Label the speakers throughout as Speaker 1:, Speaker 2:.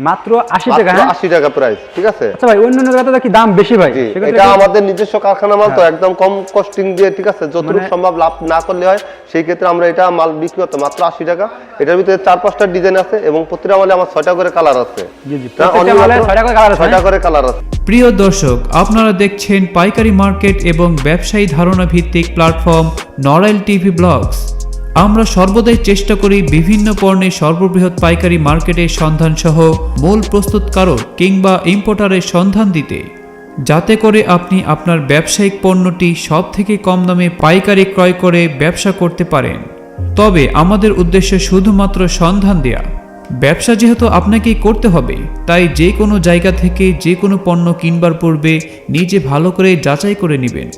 Speaker 1: মাত্র আশি টাকা
Speaker 2: মাত্র
Speaker 1: হ্যাঁ?
Speaker 2: আশি টাকা প্রাইস ঠিক আছে?
Speaker 1: আচ্ছা ভাই অন্য অন্য জায়গাতে কি দাম বেশি ভাই?
Speaker 2: এটা আমাদের নিজস্ব কারখানা মাল
Speaker 1: হ্যাঁ।
Speaker 2: তো একদম কম কস্টিং দিয়ে ঠিক আছে? যতটুকু
Speaker 1: মানে-
Speaker 2: সম্ভব লাভ না করলে হয় সেই ক্ষেত্রে আমরা এটা মাল বিক্রি করতে মাত্র আশি টাকা। এটার ভিতরে চার পাঁচটা ডিজাইন আছে এবং প্রতিটা মালে আমার ছয়টা করে কালার আছে।
Speaker 1: জি জি
Speaker 2: মাত্র
Speaker 1: ছয়টা করে কালার আছে
Speaker 2: ছয়টা
Speaker 1: হ্যাঁ?
Speaker 2: করে কালার আছে।
Speaker 3: প্রিয় দর্শক আপনারা দেখছেন পাইকারি মার্কেট এবং ব্যবসায়ী ধারণা ভিত্তিক প্ল্যাটফর্ম নরাইল টিভি ব্লগস আমরা সর্বদাই চেষ্টা করি বিভিন্ন পণ্যের সর্ববৃহৎ পাইকারি মার্কেটের সন্ধান সহ মূল প্রস্তুতকারক কিংবা ইম্পোর্টারের সন্ধান দিতে, যাতে করে আপনি আপনার ব্যবসায়িক পণ্যটি সব থেকে কম দামে পাইকারি ক্রয় করে ব্যবসা করতে পারেন। তবে আমাদের উদ্দেশ্য শুধুমাত্র সন্ধান দেয়া। ব্যবসা যেহেতু আপনাকেই করতে হবে, তাই যে কোনো জায়গা থেকে যে কোনো পণ্য কিনবার পূর্বে নিজে ভালো করে যাচাই করে নেবেন।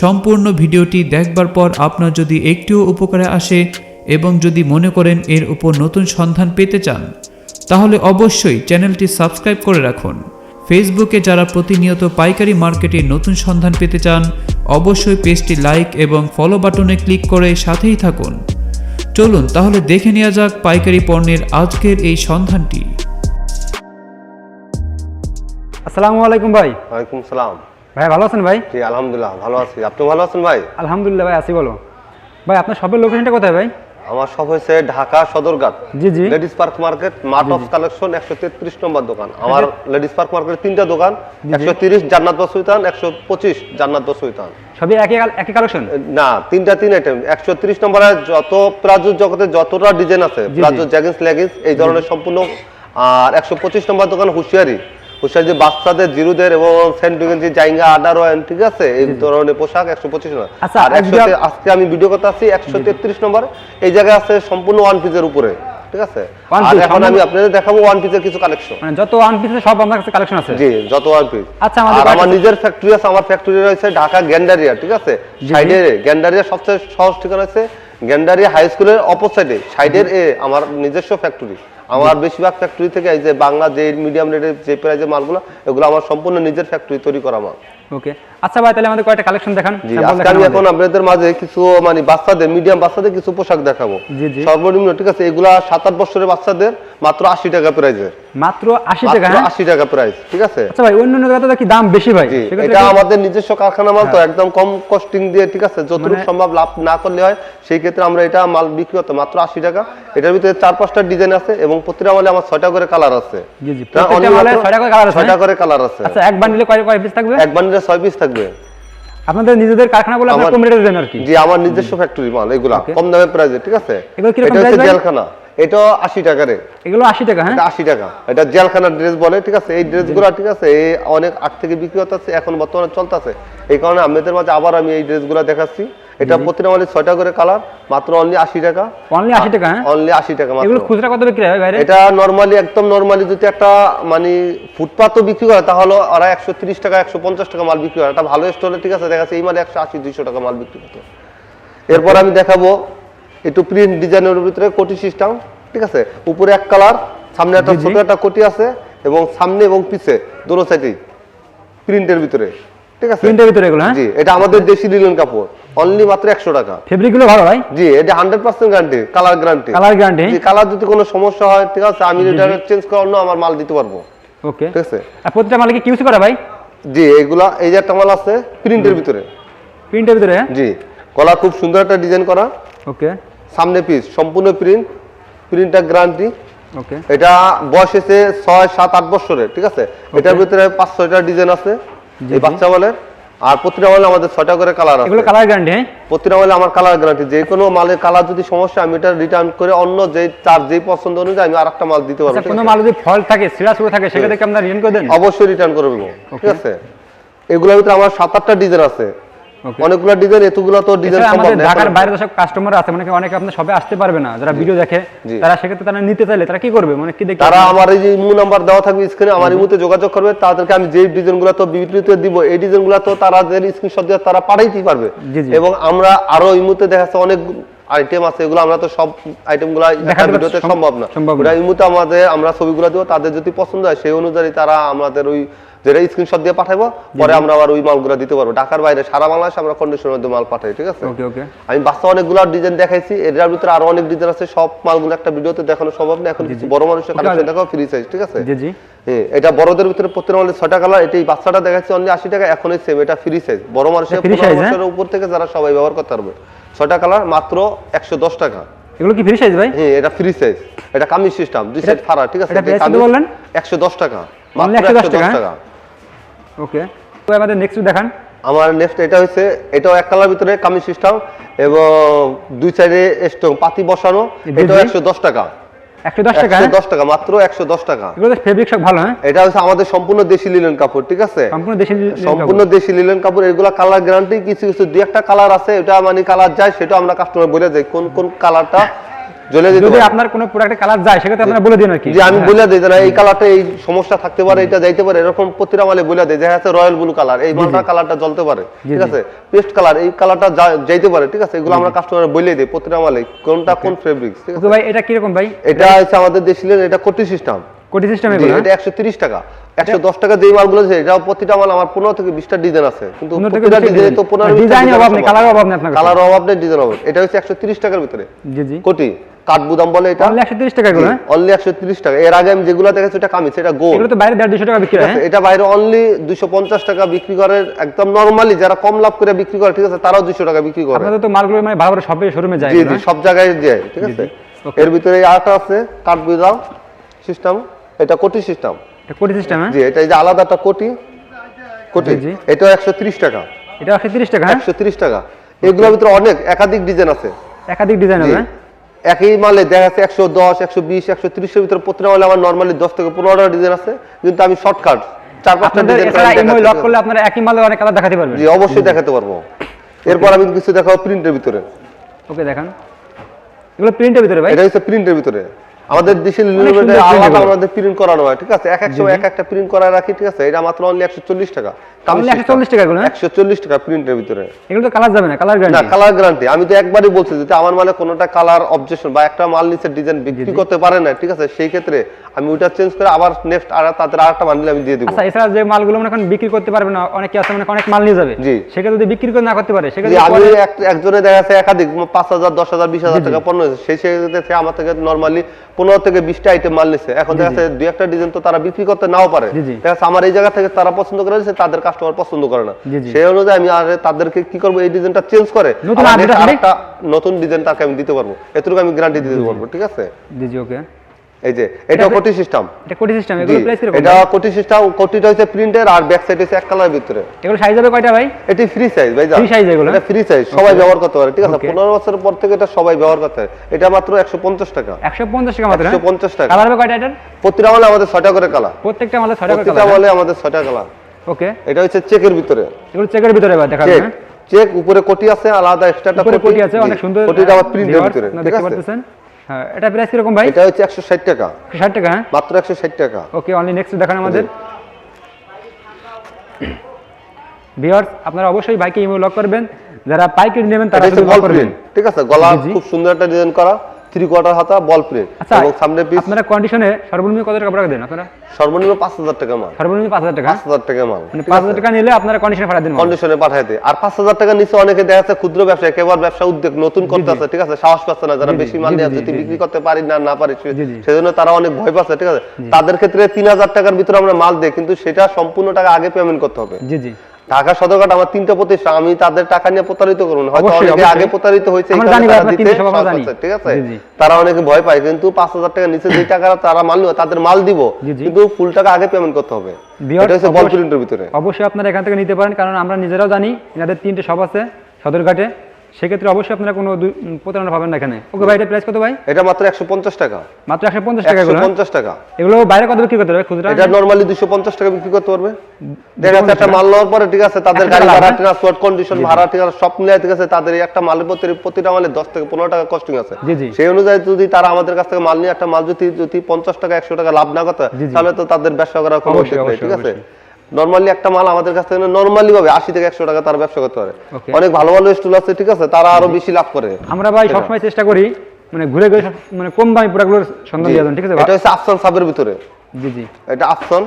Speaker 3: সম্পূর্ণ ভিডিওটি দেখবার পর আপনার যদি একটিও উপকারে আসে এবং যদি মনে করেন এর উপর নতুন সন্ধান পেতে চান তাহলে অবশ্যই চ্যানেলটি সাবস্ক্রাইব করে রাখুন। ফেসবুকে যারা প্রতিনিয়ত পাইকারি মার্কেটে নতুন সন্ধান পেতে চান অবশ্যই পেজটি লাইক এবং ফলো বাটনে ক্লিক করে সাথেই থাকুন। চলুন তাহলে দেখে নেওয়া যাক পাইকারি পণ্যের আজকের এই সন্ধানটি।
Speaker 1: আসসালামু আলাইকুম ভাই।
Speaker 2: ওয়ালাইকুম সালাম।
Speaker 1: ভাই ভালো আছেন ভাই?
Speaker 2: জি আলহামদুলিল্লাহ ভালো আছি। আপনি ভালো আছেন ভাই?
Speaker 1: আলহামদুলিল্লাহ ভাই আছি বলো। ভাই আপনার শপের লোকেশনটা কোথায় ভাই?
Speaker 2: আমার সব হয়েছে ঢাকা সদরঘাট।
Speaker 1: জি জি।
Speaker 2: Ladies park market mart of collection একশো তেত্রিশ নম্বর দোকান। আমার লেডিস পার্ক মার্কেট তিনটা দোকান একশো তিরিশ জান্নাত বসুইতান একশো পঁচিশ জান্নাত বসুইতান।
Speaker 1: সবই একই একই কালেকশন
Speaker 2: না তিনটা তিন আইটেম একশো তিরিশ নম্বরে যত প্লাজো জগতে যতটা ডিজাইন আছে। প্লাজো জ্যাগিন্স লেগিংস এই ধরনের সম্পূর্ণ। আর একশো পঁচিশ নম্বর দোকান হুঁশিয়ারি। যে বাচ্চাদের জিরুদের এবং জাইঙ্গা আডার ওয়ান ঠিক আছে? এই ধরনের পোশাক একশো পঁচিশ
Speaker 1: আচ্ছা,
Speaker 2: আর একশো আজকে আমি ভিডিও করতে একশো তেত্রিশ নম্বর। এই জায়গায় আছে সম্পূর্ণ ওয়ান পিসের উপরে ঠিক আছে? আর এখন আমি আপনাদের দেখাবো ওয়ান পিসের কিছু কালেকশন
Speaker 1: মানে যত ওয়ান পিসের সব আপনার কাছে কালেকশন আছে?
Speaker 2: জি যত ওয়ান পিস
Speaker 1: আচ্ছা, আমাদের
Speaker 2: আমার নিজের ফ্যাক্টরি আছে আমার ফ্যাক্টরি রয়েছে ঢাকা গ্যান্ডারিয়া ঠিক আছে? সাইডে গ্যান্ডারিয়া সবচেয়ে সহজ ঠিকানা আছে গ্যান্ডারিয়া হাই স্কুলের সাইডের এ আমার নিজস্ব ফ্যাক্টরি আমার বেশিরভাগ ফ্যাক্টরি থেকে এই যে বাংলা যে মিডিয়াম রেটের যে প্রাইজের মালগুলো, এগুলো আমার সম্পূর্ণ নিজের ফ্যাক্টরি তৈরি করা মাল।
Speaker 1: ওকে আচ্ছা ভাই তাহলে আমাদের কয়টা কালেকশন দেখান।
Speaker 2: আমি এখন আপনাদের মাঝে কিছু মানে বাচ্চাদের মিডিয়াম বাচ্চাদের কিছু পোশাক দেখাবো। সর্বনিম্ন ঠিক আছে এগুলা সাত আট বছরের বাচ্চাদের মাত্র আশি টাকা প্রাইজের
Speaker 1: মাত্র আশি টাকা হ্যাঁ?
Speaker 2: আশি টাকা প্রাইস ঠিক আছে?
Speaker 1: আচ্ছা ভাই অন্য অন্য জায়গাতে কি দাম বেশি ভাই?
Speaker 2: এটা আমাদের নিজস্ব কারখানা মাল তো একদম কম কস্টিং দিয়ে ঠিক আছে যতটুকু
Speaker 1: মানে-
Speaker 2: সম্ভব লাভ না করলে হয় সেই ক্ষেত্রে আমরা এটা মাল বিক্রি করতে মাত্র আশি টাকা। এটার ভিতরে চার পাঁচটা ডিজাইন আছে এবং প্রতিটা মালে আমার ছয়টা করে কালার আছে।
Speaker 1: ছয়টা করে কালার আছে হ্যাঁ?
Speaker 2: করে কালার আছে।
Speaker 1: আচ্ছা এক বান্ডিলে কয় কয় পিস থাকবে?
Speaker 2: এক বান্ডিলে ছয় পিস থাকবে।
Speaker 1: আপনাদের নিজেদের কারখানা বলে আপনারা দেন আর কি?
Speaker 2: জি আমার নিজস্ব ফ্যাক্টরি মাল এগুলা কম দামে প্রাইসে ঠিক আছে?
Speaker 1: এগুলো
Speaker 2: কি
Speaker 1: রকম প্রাইস
Speaker 2: জেলখানা। এটা আশি টাকা রে।
Speaker 1: এগুলো আশি টাকা হ্যাঁ?
Speaker 2: এটা আশি টাকা। এটা জেলখানার ড্রেস বলে ঠিক আছে? এই ড্রেসগুলো ঠিক আছে? এই অনেক আট থেকে বিক্রি হতেছে এখন বর্তমানে চলতেছে। এই কারণে আপনাদের মাঝে আবার আমি এই ড্রেসগুলো দেখাচ্ছি। এটা প্রতিটা মানে ছয়টা করে কালার মাত্র অনলি আশি টাকা।
Speaker 1: অনলি আশি টাকা হ্যাঁ?
Speaker 2: অনলি আশি টাকা
Speaker 1: এগুলো খুচরা কত বিক্রি হয় বাইরে?
Speaker 2: এটা নর্মালি একদম নর্মালি যদি একটা মানে ফুটপাতও বিক্রি করে তাহলে ওরা একশো তিরিশ টাকা একশো পঞ্চাশ টাকা মাল বিক্রি করে। একটা ভালো স্টোরে ঠিক আছে দেখা যাচ্ছে এই মালে একশো আশি দুইশো টাকা মাল বিক্রি করতে। এরপর আমি দেখাবো একটু প্রিন্ট ডিজাইনের ভিতরে কোটি সিস্টেম ঠিক আছে? উপরে এক কালার সামনে একটা। ছোট একটা কোটি আছে এবং সামনে এবং পিছে দোনো সাইডেই প্রিন্টের ভিতরে ঠিক আছে?
Speaker 1: প্রিন্টের ভিতরে এগুলো হ্যাঁ?
Speaker 2: জি এটা আমাদের দেশি লিলেন কাপড়। অনলি মাত্র একশো টাকা।
Speaker 1: ফেব্রিকগুলো ভালো ভাই?
Speaker 2: জি এটা hundred percent guarantee colour guarantee
Speaker 1: colour guarantee
Speaker 2: colour যদি কোনো সমস্যা হয় ঠিক আছে আমি এটা চেঞ্জ আমার মাল দিতে পারব।
Speaker 1: ওকে
Speaker 2: ঠিক আছে?
Speaker 1: আর প্রতিটা মালে কি কিউসি করা ভাই?
Speaker 2: জি এগুলা এই যে একটা মাল আছে প্রিন্টের ভিতরে।
Speaker 1: প্রিন্টের ভিতরে?
Speaker 2: জি গলা খুব সুন্দর একটা ডিজাইন করা।
Speaker 1: ওকে
Speaker 2: সামনে পিস সম্পূর্ণ প্রিন্ট প্রিন্টটা গ্যারান্টি
Speaker 1: ওকে
Speaker 2: এটা বয়স এসে ছয় সাত আট বছরের ঠিক আছে? এটার ভিতরে পাঁচ ছয়টা ডিজাইন আছে এই বাচ্চা বলের আর প্রতিটা মালে আমাদের ছয়টা করে কালার আছে।
Speaker 1: এগুলো কালার গ্যারান্টি হ্যাঁ?
Speaker 2: প্রতিটা মালে আমার কালার গ্যারান্টি যে কোনো মালের কালার যদি সমস্যা আমি এটা রিটার্ন করে অন্য যে তার যে পছন্দ অনুযায়ী আমি আরেকটা মাল দিতে পারব
Speaker 1: আচ্ছা কোনো মাল যদি ফল থাকে সিরা সুরা থাকে সেটা থেকে আপনারা রিটার্ন করে দেন?
Speaker 2: অবশ্যই রিটার্ন করে দেবো ঠিক আছে? এগুলোর ভিতরে আমার সাত আটটা ডিজাইন আছে. অনেকগুলো ডিজাইন এতগুলো তো ডিজাইন সম্ভব
Speaker 1: আমাদের
Speaker 2: না
Speaker 1: ঢাকার বাইরে যেসব কাস্টমার আছে মানে অনেকে আপনার সবে আসতে পারবে না যারা ভিডিও দেখে তারা সেক্ষেত্রে তারা নিতে চাইলে তারা কি করবে? মানে কি দেখে
Speaker 2: তারা আমার এই যে ইমু নাম্বার দেওয়া থাকবে স্ক্রিনে আমার ইমুতে যোগাযোগ করবে তাদেরকে আমি যেই ডিজাইনগুলো তো বিবৃতিতে দিব এই ডিজাইনগুলো তো তারা স্ক্রিনশট দিয়ে তারা পাঠাইতেই পারবে। এবং আমরা আরও ইমুতে দেখা যাচ্ছে অনেক আইটেম আছে এগুলো আমরা তো সব আইটেমগুলো একটা ভিডিওতে সম্ভব না।
Speaker 1: সম্ভব
Speaker 2: আমাদের আমরা ছবিগুলো দিব তাদের যদি পছন্দ হয় সেই অনুযায়ী তারা আমাদের ওই যেটা স্ক্রিনশট দিয়ে পাঠাবো পরে আমরা আবার ওই মালগুলো দিতে পারব। ঢাকার বাইরে সারা বাংলাদেশে আমরা কন্ডিশনের মধ্যে মাল পাঠাই ঠিক আছে?
Speaker 1: ওকে ওকে
Speaker 2: আমি বাচ্চা অনেকগুলো ডিজাইন দেখাইছি এটার ভিতরে আরও অনেক ডিজাইন আছে সব মালগুলো একটা ভিডিওতে দেখানো সম্ভব না। এখন বড় মানুষের কালেকশন দেখাও ফ্রি সাইজ ঠিক আছে?
Speaker 1: জি জি।
Speaker 2: হ্যাঁ, এটা বড়দের ভিতরে প্রত্যেক ছয়টা কালার বাচ্চাটা দেখাচ্ছি অনলি আশি টাকা এখনই সেম এটা ফ্রি সাইজ বড় মানুষের পনেরো
Speaker 1: হ্যাঁ?
Speaker 2: বছরের উপর থেকে যারা সবাই ব্যবহার করতে পারবে। ছয়টা কালার মাত্র একশো দশ টাকা।
Speaker 1: এগুলো কি ফ্রি সাইজ ভাই?
Speaker 2: হ্যাঁ এটা ফ্রি সাইজ এটা কামিজ সিস্টেম দুই সাইড ফাড়া ঠিক আছে?
Speaker 1: এটা?
Speaker 2: একশো দশ টাকা। মাত্র
Speaker 1: 110
Speaker 2: একশো দশ
Speaker 1: টাকা,
Speaker 2: টাকা।
Speaker 1: ওকে। তো আমাদের নেক্সট দেখান।
Speaker 2: আমার নেক্সট এটা হচ্ছে এটাও এক কালার ভিতরে সিস্টেম এবং দুই সাইডে স্টোন পাতি বসানো
Speaker 1: জি,
Speaker 2: এটাও একশো দশ টাকা।
Speaker 1: একশো দশ টাকা হ্যাঁ?
Speaker 2: দশ টাকা মাত্র একশো দশ টাকা।
Speaker 1: এগুলো ফেব্রিক সব ভালো হ্যাঁ?
Speaker 2: এটা হচ্ছে আমাদের সম্পূর্ণ দেশি লিলেন কাপড় ঠিক আছে?
Speaker 1: সম্পূর্ণ দেশি
Speaker 2: সম্পূর্ণ দেশি লিলেন কাপড় এগুলা কালার গ্যারান্টি কিছু কিছু দুই একটা কালার আছে এটা মানে কালার যায় সেটা আমরা কাস্টমার বলে দেই কোন কোন কালারটা জ্বলে যেতে
Speaker 1: যদি। আপনার কোনো প্রোডাক্টে কালার যায় সেক্ষেত্রে আপনারা বলে দিন আর কি।
Speaker 2: যে আমি
Speaker 1: হ্যাঁ।
Speaker 2: বলে দিই যে এই কালারটা এই সমস্যা থাকতে পারে এটা যাইতে পারে। এরকম প্রতিটা মালে বলে দেয় দেখা যাচ্ছে রয়্যাল ব্লু কালার এই মালটা কালারটা জ্বলতে পারে ঠিক আছে? পেস্ট কালার এই কালারটা যাইতে পারে ঠিক আছে? এগুলো আমরা কাস্টমার বলে দিই প্রতিটা মালে কোনটা কোন ফেব্রিক্স ঠিক আছে?
Speaker 1: ভাই এটা কি রকম ভাই?
Speaker 2: এটা হচ্ছে আমাদের দেশিলেন এটা কোটি সিস্টেম
Speaker 1: কোটি সিস্টেম এগুলো হ্যাঁ?
Speaker 2: এটা একশো তিরিশ টাকা। একশো দশ টাকা যেই মালগুলো আছে এটা প্রতিটা মাল আমার পনেরো থেকে বিশটা ডিজাইন আছে। কিন্তু প্রতিটা ডিজাইনে তো
Speaker 1: design।
Speaker 2: পনেরো
Speaker 1: আর design এর অভাব নেই, এর অভাব নেই আপনার
Speaker 2: কালার অভাব নেই ডিজাইন অভাব এটা হচ্ছে একশো তিরিশ টাকার ভিতরে।
Speaker 1: জি জি।
Speaker 2: কোটি। কাঠবুদাম বলে এটা?
Speaker 1: তাহলে একশো তিরিশ টাকা এগুলো হ্যাঁ?
Speaker 2: অনলি একশো তিরিশ টাকা। এর আগে আমি যেগুলো দেখেছি এটা কামিজ এটা গোল
Speaker 1: এগুলো তো বাইরে দেড় দুশো টাকা বিক্রি হয় হ্যাঁ?
Speaker 2: এটা বাইরে অনলি দুইশো পঞ্চাশ টাকা বিক্রি করে একদম নর্মালি যারা কম লাভ করে বিক্রি করে ঠিক আছে তারাও দুইশো টাকা বিক্রি করে।
Speaker 1: আপনাদের তো মালগুলো মানে ভালো ভালো শপে শোরুমে যায়
Speaker 2: জি জি
Speaker 1: হ্যাঁ?
Speaker 2: সব জায়গায় যায় ঠিক আছে। এর ভিতরে আরেকটা আছে কাঠবুদাম সিস্টেম এটা কোটি সিস্টেম।
Speaker 1: এটা কোটি সিস্টেম হ্যাঁ?
Speaker 2: জি এটা এই যে আলাদা একটা কোটি কোটি
Speaker 1: জি।
Speaker 2: এটাও টাকা।
Speaker 1: এটা একশো তিরিশ টাকা হ্যাঁ?
Speaker 2: একশো তিরিশ টাকা। এগুলোর ভিতরে অনেক একাধিক ডিজাইন আছে।
Speaker 1: একাধিক ডিজাইন। হবে হ্যাঁ?
Speaker 2: একই মালে দেখা যাচ্ছে একশো দশ একশো বিশ একশো তিরিশের ভিতরে প্রতিটা মালে আমার নর্মালি দশ থেকে পনেরোটা ডিজাইন আছে কিন্তু আমি শর্টকাট চার পাঁচটা ডিজাইন
Speaker 1: লক করলে আপনারা একই মালে অনেক কালার দেখাতে পারবেন।
Speaker 2: জি অবশ্যই দেখাতে পারব। এরপর আমি কিছু দেখাবো প্রিন্টের ভিতরে।
Speaker 1: ওকে দেখান। এগুলো প্রিন্টের ভিতরে ভাই?
Speaker 2: এটা হচ্ছে প্রিন্টের ভিতরে। আমাদের দেশের আলাদা আমাদের প্রিন্ট করানো হয় ঠিক আছে? এক এক সময় এক একটা প্রিন্ট করা রাখি ঠিক আছে? এটা মাত্র অনলি একশো চল্লিশ টাকা।
Speaker 1: টাকা এগুলো?
Speaker 2: একশো চল্লিশ টাকা প্রিন্টের ভিতরে।
Speaker 1: এগুলো তো কালার যাবে না কালার
Speaker 2: না কালার গ্যারান্টি আমি তো একবারই বলছি যদি আমার মালে কোনোটা কালার অবজেকশন বা একটা মাল নিচে ডিজাইন বিক্রি করতে পারে না ঠিক আছে? সেই ক্ষেত্রে আমি ওইটা চেঞ্জ করে আবার নেক্সট আর তাদের আরেকটা বান্ডিল আমি দিয়ে দিব।
Speaker 1: আচ্ছা এছাড়া যে মালগুলো মনে করেন বিক্রি করতে পারবে না অনেকে আছে মনে অনেক মাল নিয়ে যাবে।
Speaker 2: জি।
Speaker 1: সেক্ষেত্রে যদি বিক্রি করে না করতে পারে
Speaker 2: আমি একজনে দেখা যাচ্ছে একাধিক পাঁচ হাজার দশ হাজার বিশ হাজার টাকা পণ্য সেই সেক্ষেত্রে আমার থেকে নর্মালি পনেরো থেকে বিশটা আইটেম মাল নিচ্ছে এখন দেখা যাচ্ছে দুই একটা ডিজাইন তো তারা বিক্রি করতে নাও পারে। দেখা যাচ্ছে আমার এই জায়গা থেকে তারা পছন্দ করে দিচ্ছে তাদের কাস্টমার পছন্দ করে না। সেই অনুযায়ী আমি আর তাদেরকে কি করব? এই ডিজাইনটা চেঞ্জ করে? আরেকটা নতুন ডিজাইন তাকে আমি দিতে পারব। এতটুকু আমি গ্যারান্টি দিতে পারব ঠিক আছে?
Speaker 1: জি জি ওকে।
Speaker 2: এই যে এটা কোটি সিস্টেম
Speaker 1: এটা কোটি সিস্টেম এগুলো প্রাইস কীরকম
Speaker 2: এটা কোটি সিস্টেম কোটিটা হচ্ছে প্রিন্টের আর ব্যাক সাইড হচ্ছে এক কালার ভিতরে।
Speaker 1: এগুলো সাইজ হবে কয়টা ভাই?
Speaker 2: এটি ফ্রি সাইজ ভাই
Speaker 1: Free size এগুলো?
Speaker 2: এটা ফ্রি সাইজ সবাই ব্যবহার করতে পারে ঠিক আছে?
Speaker 1: Okay.
Speaker 2: পনেরো বছরের পর থেকে এটা সবাই ব্যবহার করতে পারে। এটা মাত্র একশো পঞ্চাশ টাকা।
Speaker 1: একশো পঞ্চাশ টাকা মাত্র
Speaker 2: একশো পঞ্চাশ টাকা।
Speaker 1: কালার হবে কয়টা
Speaker 2: প্রতিটা মালে আমাদের ছয়টা করে কালার
Speaker 1: প্রত্যেকটা মালে ছয়টা করে
Speaker 2: প্রতিটা মালে আমাদের ছয়টা কালার
Speaker 1: ওকে
Speaker 2: এটা হচ্ছে চেকের ভিতরে।
Speaker 1: এগুলো চেকের ভিতরে দেখা
Speaker 2: চেক
Speaker 1: যাবে
Speaker 2: চেক উপরে কোটি আছে আলাদা এক্সট্রা
Speaker 1: কোটি। আছে অনেক সুন্দর
Speaker 2: কোটিটা আবার প্রিন্টের ভিতরে
Speaker 1: দেখতে হ্যাঁ এটা প্রাইস কীরকম ভাই?
Speaker 2: এটা হচ্ছে একশো ষাট টাকা।
Speaker 1: ষাট টাকা হ্যাঁ?
Speaker 2: মাত্র একশো ষাট টাকা।
Speaker 1: ওকে অনলি নেক্সট দেখান আমাদের। ভিউয়ার্স আপনারা অবশ্যই বাইকে ইমেল লক করবেন। যারা পাইকারি নেবেন তারা লক করবেন।
Speaker 2: ঠিক আছে গলা। খুব সুন্দর একটা ডিজাইন করা। থ্রি কোয়ার্টার হাতা বল প্রিন্ট
Speaker 1: আচ্ছা
Speaker 2: এবং সামনে পিস
Speaker 1: আপনারা কন্ডিশনে সর্বনিম্ন কত টাকা টাকা দেন আপনারা?
Speaker 2: সর্বনিম্ন পাঁচ হাজার টাকা মাল।
Speaker 1: সর্বনিম্ন পাঁচ হাজার টাকা?
Speaker 2: পাঁচ হাজার টাকা মাল।
Speaker 1: মানে পাঁচ হাজার টাকা নিলে আপনারা কন্ডিশনে দেন
Speaker 2: কন্ডিশনে দেয়। আর পাঁচ হাজার টাকা নিচে অনেকে দেখা যাচ্ছে ক্ষুদ্র ব্যবসায় কেবল ব্যবসা উদ্যোগ নতুন করতে আছে ঠিক আছে? সাহস পাচ্ছে না যারা বেশি মাল নিয়ে যদি বিক্রি করতে পারি না না পারি। সেজন্য তারা অনেক ভয় পাচ্ছে ঠিক আছে? তাদের ক্ষেত্রে তিন হাজার টাকার ভিতরে আমরা মাল দিই কিন্তু সেটা সম্পূর্ণ টাকা আগে পেমেন্ট করতে হবে।
Speaker 1: জি জি।
Speaker 2: ঢাকা সদরঘাট আমার তিনটা প্রতিষ্ঠান আমি তাদের টাকা নিয়ে প্রতারিত করব না। হয়তো অনেকে আগে প্রতারিত হয়েছে ঠিক আছে। তারা অনেকে ভয় পায় কিন্তু পাঁচ হাজার টাকা নিচে যে টাকা তারা মাল তাদের মাল দিব। কিন্তু ফুল টাকা আগে পেমেন্ট করতে হবে। এটা হচ্ছে বল
Speaker 1: অবশ্যই-
Speaker 2: ভিতরে।
Speaker 1: অবশ্যই আপনারা এখান থেকে নিতে পারেন কারণ আমরা নিজেরাও জানি এনাদের তিনটে সব আছে সদরঘাটে সেক্ষেত্রে অবশ্যই আপনারা কোনো প্রতারণা পাবেন না এখানে। ওকে ভাই এটা প্রাইস কত ভাই?
Speaker 2: এটা মাত্র একশো পঞ্চাশ টাকা।
Speaker 1: মাত্র একশো পঞ্চাশ টাকা
Speaker 2: একশো
Speaker 1: এগুলো?
Speaker 2: পঞ্চাশ টাকা।
Speaker 1: এগুলো বাইরে কত বিক্রি করতে হবে খুচরা?
Speaker 2: এটা নরমালি দুশো পঞ্চাশ টাকা বিক্রি করতে পারবে। দেখা যাচ্ছে একটা মাল নেওয়ার পরে ঠিক আছে তাদের গাড়ি ভাড়া
Speaker 1: হ্যাঁ?
Speaker 2: ট্রান্সপোর্ট কন্ডিশন ভাড়া ঠিক আছে সব মিলিয়ে ঠিক আছে তাদের একটা মালের প্রতি প্রতিটা মালে দশ থেকে পনেরো টাকা কস্টিং আছে। সেই অনুযায়ী যদি তারা আমাদের কাছ থেকে মাল নিয়ে একটা মাল যদি যদি পঞ্চাশ টাকা একশো টাকা লাভ না করতে। তাহলে তো তাদের ব্যবসা করার কোনো ঠিক আছে? নরমালি একটা মাল আমাদের কাছ থেকে নর্মালি ভাবে আশি থেকে একশো টাকা তার ব্যবসা করতে পারে। অনেক ভালো ভালো স্টুল আছে ঠিক আছে? তারা আরও বেশি লাভ করে।
Speaker 1: আমরা ভাই সবসময় চেষ্টা করি মানে ঘুরে ঘুরে মানে কম দামি প্রোডাক্টগুলোর সন্ধান
Speaker 2: দিয়ে
Speaker 1: দেন ঠিক আছে
Speaker 2: এটা হচ্ছে আফসান সাবের ভিতরে।
Speaker 1: জি জি।
Speaker 2: এটা আফসান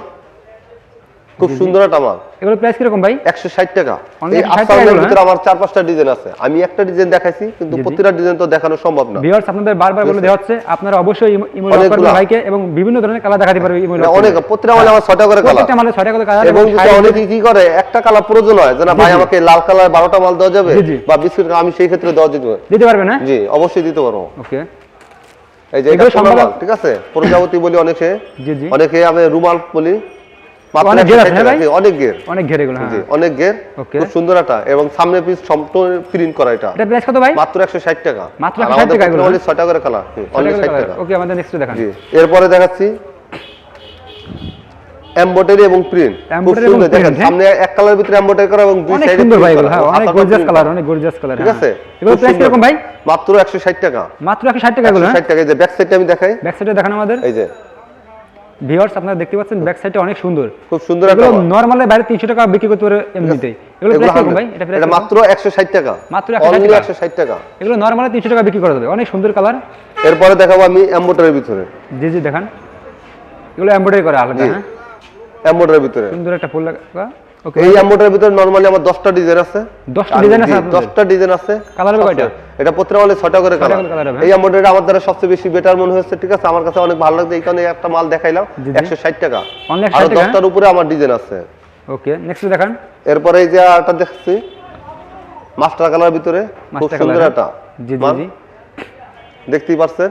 Speaker 2: খুব সুন্দর একটা মাল।
Speaker 1: এগুলো প্রাইস কীরকম ভাই?
Speaker 2: একশো ষাট টাকা। এই
Speaker 1: 160
Speaker 2: আফসানের ভিতরে আমার চার পাঁচটা ডিজাইন আছে। আমি একটা ডিজাইন দেখাইছি কিন্তু। প্রতিটা ডিজাইন তো দেখানো সম্ভব না।
Speaker 1: ভিউয়ার্স আপনাদের বারবার বলে দেওয়া হচ্ছে আপনারা অবশ্যই ইমো- লক করবেন ভাইকে এবং বিভিন্ন ধরনের কালার দেখাতে পারবে ইমো লক
Speaker 2: অনেক প্রতিটা মালে আমার ছয়টা করে কালার
Speaker 1: প্রত্যেকটা মালে ছয়টা করে কালার
Speaker 2: এবং যদি অনেকে কি করে? একটা কালার প্রয়োজন হয় যে না ভাই। আমাকে লাল কালার বারোটা মাল দেওয়া যাবে। বা বিস্কুট আমি সেই ক্ষেত্রে দেওয়া পারে।
Speaker 1: দিতে পারবেন না?
Speaker 2: জি অবশ্যই দিতে পারব।
Speaker 1: ওকে।
Speaker 2: এই যে এটা
Speaker 1: সম্ভব-
Speaker 2: ঠিক আছে? প্রজাপতি বলি অনেকে।
Speaker 1: জি জি।
Speaker 2: অনেকে আমি রুমাল বলি
Speaker 1: অনেক ঘের আছে, হ্যাঁ ভাই?
Speaker 2: অনেক গের
Speaker 1: অনেক ঘের এগুলো হ্যাঁ।
Speaker 2: অনেক গের খুব সুন্দর একটা এবং সামনে পিস সম্পূর্ণ প্রিন্ট করা এটা।
Speaker 1: এটা প্রাইস কত ভাই?
Speaker 2: মাত্র একশো ষাট টাকা।
Speaker 1: মাত্র 160 টাকা এগুলো,
Speaker 2: অনলি ছয়টা করে কালার অনলি ষাট টাকা।
Speaker 1: ওকে আমাদের নেক্সট দেখান।
Speaker 2: জি এরপরে দেখাচ্ছি এমব্রয়ডারি এবং প্রিন্ট খুব সুন্দর দেখেন
Speaker 1: হ্যাঁ?
Speaker 2: সামনে এক কালার ভিতরে এমব্রয়ডারি করা এবং দুই সাইডে
Speaker 1: সুন্দর ভাই এগুলো হ্যাঁ অনেক গর্জিয়াস কালার অনেক গর্জিয়াস কালার
Speaker 2: ঠিক আছে?
Speaker 1: এগুলো প্রাইস
Speaker 2: সুন্দর।
Speaker 1: কীরকম ভাই?
Speaker 2: মাত্র একশো ষাট টাকা।
Speaker 1: মাত্র টাকা এগুলো
Speaker 2: একশো
Speaker 1: হ্যাঁ?
Speaker 2: ষাট টাকা এই যে ব্যাক সাইডটা আমি দেখাই।
Speaker 1: ব্যাক সাইডে দেখান আমাদের।
Speaker 2: এই যে
Speaker 1: ভিউয়ার্স আপনারা দেখতে পাচ্ছেন ব্যাক সাইডটা অনেক সুন্দর।
Speaker 2: খুব সুন্দর
Speaker 1: এগুলো
Speaker 2: একটা মাল।
Speaker 1: নরমালি বাইরে তিনশো টাকা বিক্রি করতে পারে এমনিতেই। এগুলো
Speaker 2: এগুলো
Speaker 1: প্রাইস
Speaker 2: কত
Speaker 1: ভাই? এটা প্রাইস
Speaker 2: মাত্র একশো ষাট টাকা।
Speaker 1: মাত্র 160
Speaker 2: Only
Speaker 1: টাকা।
Speaker 2: 160
Speaker 1: এগুলো নরমালি তিনশো টাকা বিক্রি করা যাবে। অনেক সুন্দর কালার
Speaker 2: এরপরে দেখাবো আমি এমবোটারের ভিতরে।
Speaker 1: জি জি দেখান। এগুলো এমবোটারি করা আলাদা হ্যাঁ?
Speaker 2: এমবোটারের ভিতরে।
Speaker 1: সুন্দর একটা ফুল লাগা।
Speaker 2: এই এম্বোটারের ভিতরে নরমালি আমার দশটা ডিজাইন আছে।
Speaker 1: 10টা ডিজাইন আছে
Speaker 2: জি,
Speaker 1: আপনাদের?
Speaker 2: দশটা ডিজাইন আছে।
Speaker 1: কালার হবে কয়টা?
Speaker 2: এটা? প্রত্যেকটা মালে ছয়টা করে কালার এই এম্বোটারি আমার দ্বারা সবচেয়ে বেশি বেটার মনে হচ্ছে ঠিক আছে? আমার কাছে অনেক ভালো লাগছে এই কারণে একটা মাল দেখাইলাম
Speaker 1: জি, জি।
Speaker 2: একশো ষাট টাকা। আর
Speaker 1: টাকা?
Speaker 2: দশটার উপরে আমার ডিজাইন আছে।
Speaker 1: ওকে নেক্সট দেখান।
Speaker 2: এরপরে এই যে আরটা দেখছি মাস্টার কালার ভিতরে খুব সুন্দর
Speaker 1: জি? জি জি।
Speaker 2: দেখতেই পারছেন?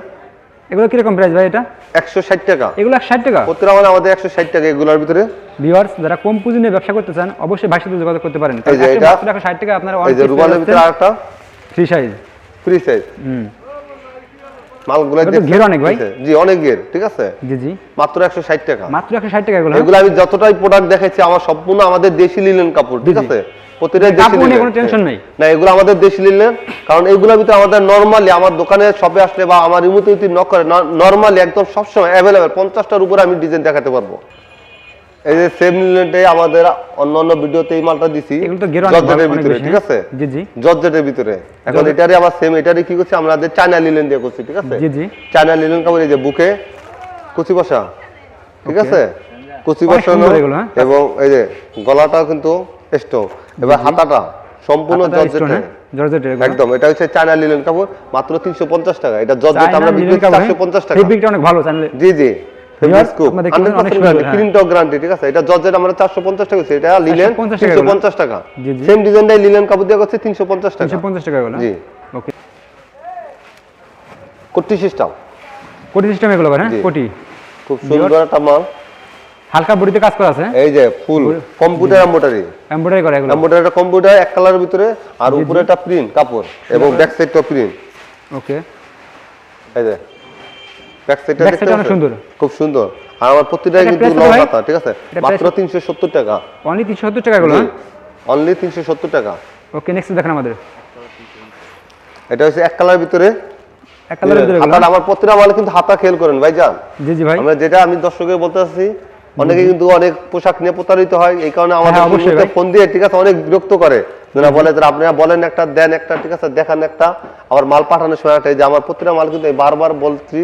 Speaker 1: এগুলো কীরকম প্রাইস ভাই এটা?
Speaker 2: একশো ষাট টাকা।
Speaker 1: এগুলো ষাট টাকা?
Speaker 2: প্রত্যেকটা মালে আমাদের একশো ষাট টাকা এগুলোর ভিতরে।
Speaker 1: ভিউয়ার্স যারা কম পুঁজি নিয়ে ব্যবসা করতে চান অবশ্যই ভাইয়ের সাথে যোগাযোগ করতে পারেন।
Speaker 2: এই যে এটা-
Speaker 1: টাকা ষাট টাকা আপনারা
Speaker 2: এই যে রুমালের ভিতরে আরেকটা।
Speaker 1: ফ্রি সাইজ
Speaker 2: ফ্রি সাইজ
Speaker 1: হুম।
Speaker 2: মালগুলো
Speaker 1: ঘের অনেক ভাই।
Speaker 2: জি অনেক ঘের ঠিক আছে?
Speaker 1: জি জি।
Speaker 2: মাত্র একশো ষাট টাকা।
Speaker 1: মাত্র একশো ষাট টাকা এগুলো হ্যাঁ?
Speaker 2: এগুলো আমি যতটাই প্রোডাক্ট দেখাচ্ছি আমার সম্পূর্ণ আমাদের দেশি লিলেন কাপড় ঠিক। আছে? প্রতিটাই দেশি
Speaker 1: কাপড় কোনো টেনশন নেই।
Speaker 2: না এগুলো আমাদের দেশি লিলেন কারণ এগুলোর ভিতরে আমাদের নর্মালি আমার দোকানে শপে আসলে বা আমার ইমুতে যদি নক করে নর্মালি একদম সবসময় অ্যাভেলেবেল পঞ্চাশটার উপরে আমি ডিজাইন দেখাতে পারব। এই যে সেম লিলেনটাই আমাদের অন্য অন্য ভিডিওতে এই মালটা দিছি
Speaker 1: এগুলো তো ঘের অনেক
Speaker 2: জর্জেটের ভিতরে
Speaker 1: বেশি,
Speaker 2: ঠিক
Speaker 1: হ্যাঁ?
Speaker 2: আছে?
Speaker 1: জি জি।
Speaker 2: জর্জেটের ভিতরে। এখন এটারই আবার সেম এটারই কি করছি আমাদের চায়না লিলেন দিয়ে করছি ঠিক আছে?
Speaker 1: জি জি।
Speaker 2: চায়না লিলেন কাপড় এই যে বুকে কুচি বসা ঠিক আছে? কুচি বসানো
Speaker 1: হ্যাঁ?
Speaker 2: এবং এই যে গলাটাও কিন্তু স্টোভ। এবার হাতাটা সম্পূর্ণ জর্জেটের।
Speaker 1: জর্জেটের
Speaker 2: একদম এটা হচ্ছে চায়না লিলেন কাপড় মাত্র তিনশো পঞ্চাশ টাকা। এটা জর্জেট আমরা বিক্রি করি চারশো পঞ্চাশ টাকা।
Speaker 1: ফেব্রিকটা অনেক ভালো চ্যানেলে
Speaker 2: জি জি।
Speaker 1: হ্যাঁ।
Speaker 2: গ্যারান্টি ঠিক আছে? এটা জর্জেট আমরা চারশো পঞ্চাশ টাকা এটা লিলেন
Speaker 1: 450 টাকা।
Speaker 2: সেম ডিজাইনটাই লিলেন কাপড় দিয়ে করছে তিনশো পঞ্চাশ টাকা।
Speaker 1: তিনশো পঞ্চাশ টাকা এগুলো
Speaker 2: জি।
Speaker 1: ওকে
Speaker 2: কোটি সিস্টেম
Speaker 1: কোটি সিস্টেম এগুলো হ্যাঁ? কোটি
Speaker 2: খুব সুন্দর একটা মাল।
Speaker 1: হালকা বডিতে কাজ করা আছে?
Speaker 2: এই যে ফুল কম্পিউটার এম্বোটারি
Speaker 1: এমব্রয়ডারি করা এগুলো?
Speaker 2: এম্বোটারি একটা কম্পিউটার এক কালারের ভিতরে আর উপরে একটা প্রিন্ট কাপড় এবং ব্যাক সাইডটা প্রিন্ট।
Speaker 1: ওকে।
Speaker 2: এই যে ব্যাক সাইডটা দেখতে
Speaker 1: অনেক সুন্দর।
Speaker 2: খুব সুন্দর। আর আমার প্রতিটাই
Speaker 1: এটা
Speaker 2: কিন্তু লং? ঠিক আছে? মাত্র
Speaker 1: price-
Speaker 2: তিনশো সত্তর টাকা।
Speaker 1: অনলি তিনশো সত্তর টাকা এগুলো হ্যাঁ?
Speaker 2: অনলি তিনশো সত্তর টাকা।
Speaker 1: ওকে নেক্সট দেখেন আমাদের।
Speaker 2: এটা হচ্ছে এক কালারের ভিতরে।
Speaker 1: এক কালারের ভিতরে
Speaker 2: আমার প্রতিটা মালে কিন্তু হাতা খেল করেন ভাই যান
Speaker 1: জি জি ভাই।
Speaker 2: আমরা যেটা আমি দর্শকের বলতে চাচ্ছি অনেকে কিন্তু অনেক পোশাক নিয়ে প্রতারিত হয় এই কারণে আমাদের
Speaker 1: হ্যাঁ, অবশ্যই
Speaker 2: ফোন দিয়ে ঠিক আছে অনেক বিরক্ত করে। যারা বলে যে আপনারা বলেন একটা দেন একটা ঠিক আছে দেখান একটা। আবার মাল পাঠানোর সময় একটা যে আমার প্রতিটা মাল কিন্তু বারবার বলছি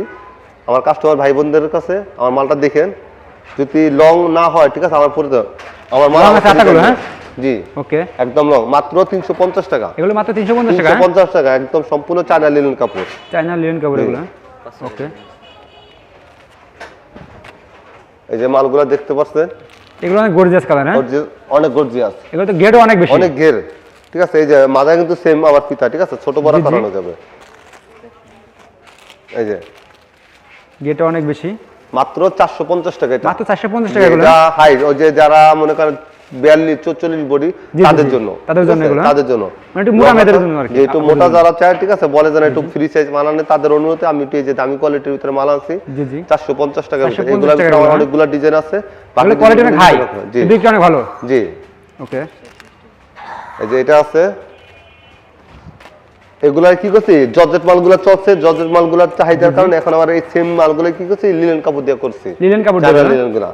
Speaker 2: আমার কাস্টমার ভাই বোনদের কাছে আমার মালটা দেখেন যদি লং না হয় ঠিক আছে আমার পরিচিত আমার মাল
Speaker 1: হ্যাঁ?
Speaker 2: জি।
Speaker 1: ওকে।
Speaker 2: একদম লং মাত্র তিনশো পঞ্চাশ টাকা।
Speaker 1: এগুলো মাত্র তিনশো পঞ্চাশ টাকা
Speaker 2: তিনশো পঞ্চাশ টাকা একদম সম্পূর্ণ চায়না লিলেন কাপড়।
Speaker 1: চাইনা লিলেন কাপড় এগুলো ওকে
Speaker 2: এই যে মালগুলো দেখতে পাচ্ছেন?
Speaker 1: এগুলো অনেক গর্জিয়াস কালার হ্যাঁ?
Speaker 2: অনেক গর্জিয়াস
Speaker 1: এগুলো তো গেটও অনেক বেশি।
Speaker 2: অনেক ঘের ঠিক আছে এই যে মাদা কিন্তু সেম আবার পিতা ঠিক আছে? ছোট বড়। করানো যাবে। এই যে।
Speaker 1: গেট অনেক বেশি।
Speaker 2: মাত্র চারশো পঞ্চাশ টাকা এটা।
Speaker 1: মাত্র চারশো পঞ্চাশ টাকা এগুলো
Speaker 2: হাই ওই যে যারা মনে করেন বিয়াল্লিশ চল্লিশ বডি তাদের জন্য।
Speaker 1: তাদের জন্য?
Speaker 2: তাদের জন্য।
Speaker 1: মানে মোটা মেয়েদের জন্য আর কি,
Speaker 2: যে একটু
Speaker 1: আপনাদের
Speaker 2: মোটা। যারা চায় ঠিক আছে বলে যেন একটু ফ্রি সাইজ মানানে তাদের অনুরোধে আমি একটু এই যে দামি কোয়ালিটির ভিতরে মাল আনছি। চারশো পঞ্চাশ টাকা
Speaker 1: 450
Speaker 2: এগুলো আমার অনেকগুলো ডিজাইন আছে।
Speaker 1: কোয়ালিটি অনেক হাই
Speaker 2: ডিজাইনগুলো
Speaker 1: অনেক ভালো।
Speaker 2: জি।
Speaker 1: ওকে।
Speaker 2: এই যে এটা আছে। এগুলা কি করছি? জর্জেট মালগুলা চলছে। জর্জেট মালগুলার চাহিদার কারণে এখন আবার এই সেম মালগুলো কি করছি? লিলেন কাপড় দিয়ে করছি।
Speaker 1: লিলেন কাপড় দেবে
Speaker 2: লিলেনগুলা।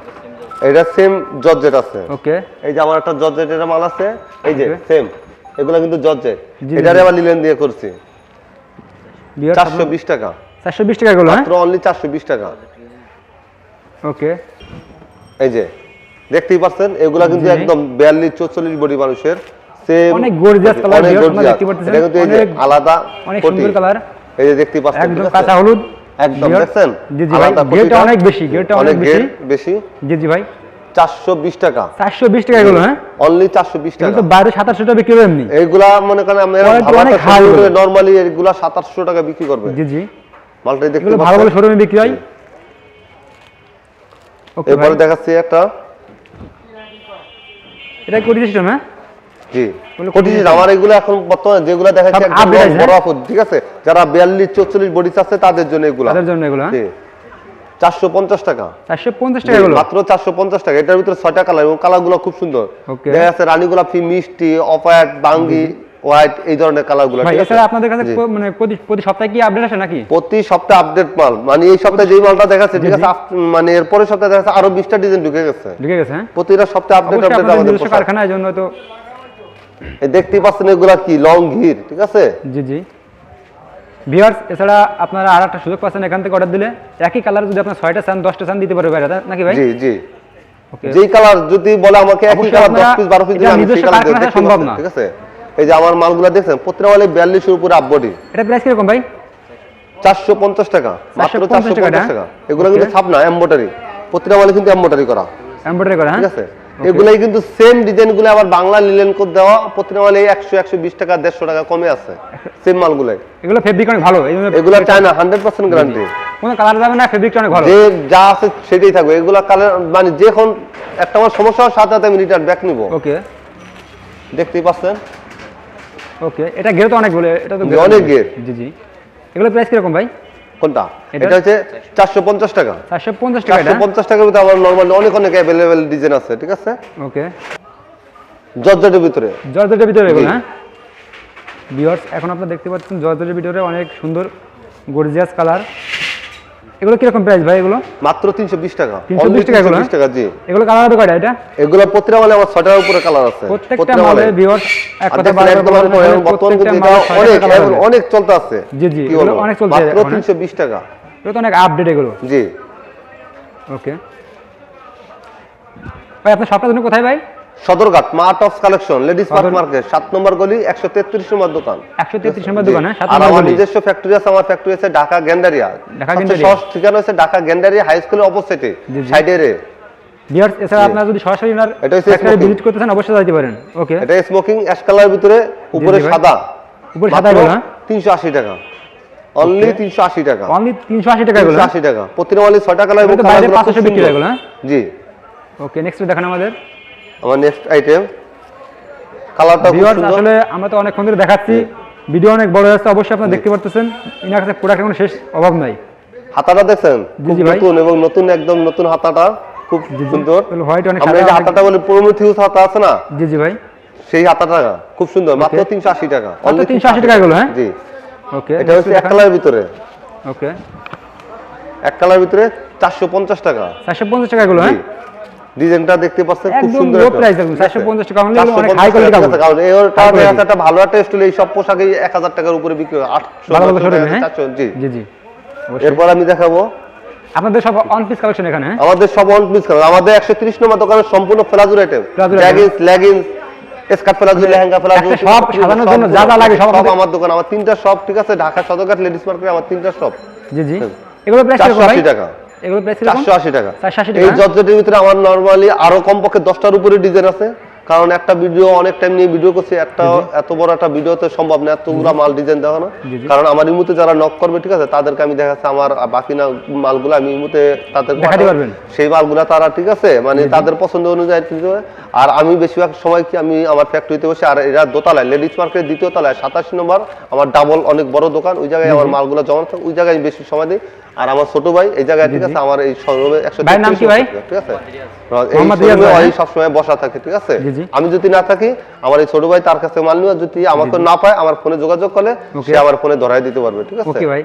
Speaker 2: এটা সেম জর্জেট আছে।
Speaker 1: ওকে
Speaker 2: এই যে আমার একটা জর্জেটের মাল আছে এই যে. সেম এগুলা কিন্তু জর্জেট। এটারে আবার লিলেন দিয়ে করছি।
Speaker 1: বিয়ার
Speaker 2: চারশো বিশ টাকা।
Speaker 1: চারশো বিশ টাকা এগুলো হ্যাঁ?
Speaker 2: মাত্র অনলি চারশো বিশ টাকা।
Speaker 1: ওকে
Speaker 2: এই যে দেখতেই পাচ্ছেন এগুলা কিন্তু একদম বিয়াল্লিশ চৌচল্লিশ বডি মানুষের Same
Speaker 1: অনেক
Speaker 2: অনেক
Speaker 1: viewers, দেখতে পাচ্ছেন,
Speaker 2: এটা কিন্তু এই যে
Speaker 1: অনেক-
Speaker 2: আলাদা
Speaker 1: অনেক সুন্দর কালার
Speaker 2: এই যে দেখতেই পাচ্ছেন
Speaker 1: একদম কাঁচা হলুদ।
Speaker 2: একদম দেখছেন?
Speaker 1: জি জি ভাই গেটটা অনেক বেশি গেটটা অনেক বেশি।
Speaker 2: বেশি।
Speaker 1: জি জি ভাই।
Speaker 2: চারশো বিশ টাকা।
Speaker 1: চারশো বিশ টাকা এগুলো হ্যাঁ?
Speaker 2: অনলি চারশো বিশ
Speaker 1: এগুলো
Speaker 2: টাকা।
Speaker 1: তো বাইরে সাতাশশো টাকা বিক্রি এমনি।
Speaker 2: এইগুলা মনে করেন
Speaker 1: Quality অনেক high এগুলো।
Speaker 2: এগুলা সাতাশশো টাকা বিক্রি করবে।
Speaker 1: জি জি।
Speaker 2: মালটাই দেখতে
Speaker 1: ভালো ভালো শোরুমে বিক্রি হয়।
Speaker 2: এরপরে দেখাচ্ছি একটা।
Speaker 1: এটা সিস্টেম হ্যাঁ?
Speaker 2: জি।
Speaker 1: এগুলো
Speaker 2: আমার এগুলো এখন বর্তমানে যেগুলো দেখাচ্ছি
Speaker 1: সব
Speaker 2: একদম
Speaker 1: update আছে,
Speaker 2: বড় আপদ, ঠিক আছে? যারা বিয়াল্লিশ চৌচল্লিশ বডি আছে তাদের জন্য এগুলা।
Speaker 1: তাদের জন্য এগুলো?
Speaker 2: জি। চারশো পঞ্চাশ টাকা।
Speaker 1: চারশো পঞ্চাশ
Speaker 2: জি,
Speaker 1: টাকা এগুলো?
Speaker 2: মাত্র চারশো পঞ্চাশ টাকা। এটার ভিতরে ছয়টা কালার এবং কালার খুব সুন্দর। দেখা যাচ্ছে রানী গোলাপি মিষ্টি বাঙ্গি হোয়াইট এই ধরনের
Speaker 1: কালারগুলো
Speaker 2: ঠিক আছে?
Speaker 1: আপনাদের কাছে মানে প্রতি প্রতি সপ্তাহে কি আপডেট আসে নাকি?
Speaker 2: প্রতি সপ্তাহে আপডেট মাল। মানে এই সপ্তাহে যেই মালটা দেখাচ্ছে ঠিক আছে মানে এর পরের সপ্তাহে দেখাচ্ছে আরও বিশটা ডিজাইন ঢুকে গেছে।
Speaker 1: ঢুকে গেছে হ্যাঁ?
Speaker 2: প্রতিটা সপ্তাহে আপডেট আপডেট আমাদের
Speaker 1: জন্য তো
Speaker 2: এই দেখতেই পাচ্ছেন এগুলা কি? লং ঘির ঠিক আছে?
Speaker 1: জি জি। ভিউয়ার্স এছাড়া আপনারা আর একটা সুযোগ পাচ্ছেন এখান থেকে অর্ডার দিলে। একই কালার যদি আপনার ছয়টা চান দশটা চান দিতে পারবে নাকি ভাই?
Speaker 2: জি জি।
Speaker 1: ওকে
Speaker 2: যেই কালার যদি বলে আমাকে একই কালার দশ পিস বারো পিস দিলে আমি সেই কালার দেখতে
Speaker 1: সম্ভব না।
Speaker 2: ঠিক আছে? এই যে আমার মালগুলা দেখছেন প্রতিটা মালে বিয়াল্লিশের উপরে আপ বডি
Speaker 1: এটা প্রাইস কীরকম ভাই?
Speaker 2: চারশো পঞ্চাশ টাকা মাত্র
Speaker 1: 450
Speaker 2: চারশো
Speaker 1: টাকা,
Speaker 2: পঞ্চাশ? টাকা। এগুলো কিন্তু. ছাপ না এম্বোটারি প্রতিটা মালে কিন্তু এম্বোটারি করা।
Speaker 1: এমব্রয়ডারি করা হ্যাঁ?
Speaker 2: ঠিক আছে? এগুলাই কিন্তু সেম ডিজাইনগুলো আবার বাংলা লিলেন কোড দেওয়া প্রতিটা মালে একশো একশো বিশ টাকা দেড়শো টাকা কমে আছে। সেম মালগুলাই।
Speaker 1: এগুলো ফেব্রিক অনেক ভালো
Speaker 2: এগুলা চায়না হান্ড্রেড পার্সেন্ট গ্যারান্টি
Speaker 1: কোনো কালার যাবে না ফেব্রিকটা অনেক ভালো।
Speaker 2: যে যা আছে সেটাই থাকবে। এগুলা কালার মানে যখন একটা আমার সমস্যা হয় সাথে সাথে আমি রিটার্ন ব্যাক নিবো।
Speaker 1: ওকে
Speaker 2: দেখতেই পাচ্ছেন?
Speaker 1: ওকে এটা গের তো অনেক বলে এটা তো
Speaker 2: অনেক ঘের।
Speaker 1: জি জি। এগুলো প্রাইস কীরকম ভাই?
Speaker 2: কোনটা?
Speaker 1: এটা?
Speaker 2: হচ্ছে চারশো পঞ্চাশ টাকা।
Speaker 1: চারশো পঞ্চাশ টাকা
Speaker 2: চারশো পঞ্চাশ টাকার ভিতরে আবার নর্মালি অনেক অনেক অ্যাভেলেবেল ডিজাইন আছে ঠিক আছে?
Speaker 1: ওকে।
Speaker 2: জর্জেটের ভিতরে।
Speaker 1: জর্জটের ভিতরে এগুলো হ্যাঁ? ভিউয়ার্স এখন আপনারা দেখতে পাচ্ছেন জর্জটের ভিতরে অনেক সুন্দর গর্জিয়াস কালার এগুলো কীরকম প্রাইস ভাই এগুলো?
Speaker 2: মাত্র তিনশো বিশ টাকা।
Speaker 1: 320
Speaker 2: Only
Speaker 1: টাকা এগুলো,
Speaker 2: 320 টাকা জি।
Speaker 1: এগুলো কালার হবে কয়টা এটা?
Speaker 2: এগুলো প্রতিটা মালে আমার ছয়টার উপরে কালার আছে।
Speaker 1: প্রত্যেকটা মালে ভিউয়ার্স এক কথা বলা
Speaker 2: বর্তমান অনেক। অনেক চলতে আছে।
Speaker 1: জি, জি, এগুলো? অনেক চলছে
Speaker 2: মাত্র? তিনশো বিশ টাকা।
Speaker 1: এগুলো তো অনেক আপডেট এগুলো।
Speaker 2: জি।
Speaker 1: ওকে ভাই আপনার সপ্তাহের জন্য কোথায় ভাই?
Speaker 2: Sadarghat mart of collection ladies park market সাত নম্বর গলি একশো তেত্রিশ নম্বর দোকান।
Speaker 1: একশো তেত্রিশ নম্বর দোকান হ্যাঁ
Speaker 2: আর আমার নিজস্ব ফ্যাক্টরি আছে আমার ফ্যাক্টরি আছে ঢাকা সহজ ঠিকানা হচ্ছে ঢাকা গ্যান্ডারিয়া হাই স্কুলের অপোজিটে।
Speaker 1: ভিউয়ার্স এছাড়া আপনারা যদি সরাসরি ওনার ফ্যাক্টরি ভিজিট করতে চান অবশ্যই যাইতে পারেন। ওকে
Speaker 2: এটা স্মোকিং অ্যাশ কালারের ভিতরে উপরে সাদা।
Speaker 1: উপরে সাদা এগুলো, হ্যাঁ?
Speaker 2: তিনশো আশি টাকা। অনলি তিনশো আশি টাকা।
Speaker 1: অনলি তিনশো আশি টাকা এগুলো
Speaker 2: তিনশো আশি টাকা। প্রতিটা কালার
Speaker 1: এগুলো তো বাইরে 500 বিক্রি হয় এগুলো, হ্যাঁ?
Speaker 2: জি।
Speaker 1: ওকে নেক্সট দেখান আমাদের।
Speaker 2: আমার নেক্সট আইটেম কালারটা
Speaker 1: আসলে আমরা তো অনেকক্ষণ ধরে দেখাচ্ছি। ভিডিও অনেক বড় যাচ্ছে অবশ্যই আপনারা দেখতে পারতেছেন। ইনার কাছে প্রোডাক্টের কোনো শেষ অভাব নাই।
Speaker 2: হাতাটা দেখছেন? নতুন এবং নতুন একদম নতুন হাতাটা। খুব সুন্দর। আমরা এই হাতাটা বলি প্রমিথিউস হাতা আছে না?
Speaker 1: জি জি ভাই।
Speaker 2: সেই হাতাটা খুব সুন্দর মাত্র তিনশো আশি টাকা।
Speaker 1: মাত্র 380 টাকা। এগুলো, হ্যাঁ?
Speaker 2: জি।
Speaker 1: ওকে
Speaker 2: এটা হচ্ছে এক কালারের ভিতরে।
Speaker 1: ওকে
Speaker 2: এক কালারের ভিতরে চারশো পঞ্চাশ টাকা।
Speaker 1: চারশো পঞ্চাশ টাকা এগুলো হ্যাঁ।
Speaker 2: ডিজাইনটা দেখতে পাচ্ছেন খুব সুন্দর একটা।
Speaker 1: price একদম, 450 টাকা হলে অনেক
Speaker 2: 450
Speaker 1: high কাপড়।
Speaker 2: এই ওটা
Speaker 1: High
Speaker 2: দেখা
Speaker 1: quality।
Speaker 2: যাচ্ছে একটা ভালো একটা স্টুল এই সব পোশাকে এক হাজার টাকার উপরে বিক্রি হয়। আটশো
Speaker 1: ভালো ভালো
Speaker 2: নয়শো
Speaker 1: শোরুমে
Speaker 2: টাকা,
Speaker 1: হ্যাঁ?
Speaker 2: চারশো, জি।
Speaker 1: জি
Speaker 2: এরপর আমি দেখাবো।
Speaker 1: আপনাদের সব অন পিস কালেকশন এখানে হ্যাঁ?
Speaker 2: আমাদের সব ওয়ান পিস কালার আমাদের একশো তিরিশ নম্বর দোকানের সম্পূর্ণ প্লাজোর item leggings leggings skirt lehenga palazzo
Speaker 1: একটা shop জন্য যা যা লাগে সব
Speaker 2: সব আমার দোকান। আমার তিনটা শপ ঠিক আছে? ঢাকা সদরঘাট লেডিস মার্কেটে আমার তিনটা শপ
Speaker 1: জি জি। এগুলো প্রাইস
Speaker 2: আশি টাকা।
Speaker 1: এগুলো প্রাইস
Speaker 2: টাকা। এই জর্জেটের ভিতরে আমার নর্মালি আরও কমপক্ষে দশটার উপরে ডিজাইন আছে। কারণ একটা ভিডিও অনেক টাইম নিয়ে ভিডিও করছি একটা এত বড় একটা ভিডিওতে সম্ভব না এতগুলা মাল ডিজাইন দেওয়া না। কারণ আমার ইমুতে যারা নক করবে ঠিক আছে তাদেরকে আমি দেখাচ্ছি আমার বাকি না মালগুলো আমি ইমুতে তাদের সেই মালগুলা তারা ঠিক আছে মানে তাদের পছন্দ অনুযায়ী। আর আমি বেশিরভাগ সময় কি আমি আমার ফ্যাক্টরিতে বসে আর এরা দোতলায় লেডিস মার্কেট দ্বিতীয় তলায় সাতাশি নম্বর আমার ডাবল অনেক বড় দোকান ওই জায়গায় আমার মালগুলো জমা থাকে ওই জায়গায় বেশি সময় দিই। আর আমার ছোট ভাই এই জায়গায় ঠিক আছে আমার এই শোরুমে একশো
Speaker 1: নাম কি ভাই?
Speaker 2: ঠিক আছে? এই
Speaker 1: ভাই,
Speaker 2: ওই সবসময় বসা থাকে ঠিক আছে। আমি যদি না থাকি আমার এই ছোট ভাই তার কাছে মাল নিয়ে যদি আমাকে না পায় আমার ফোনে যোগাযোগ করলে সে আমার ফোনে ধরাই দিতে পারবে ঠিক আছে?
Speaker 1: ওকে ভাই।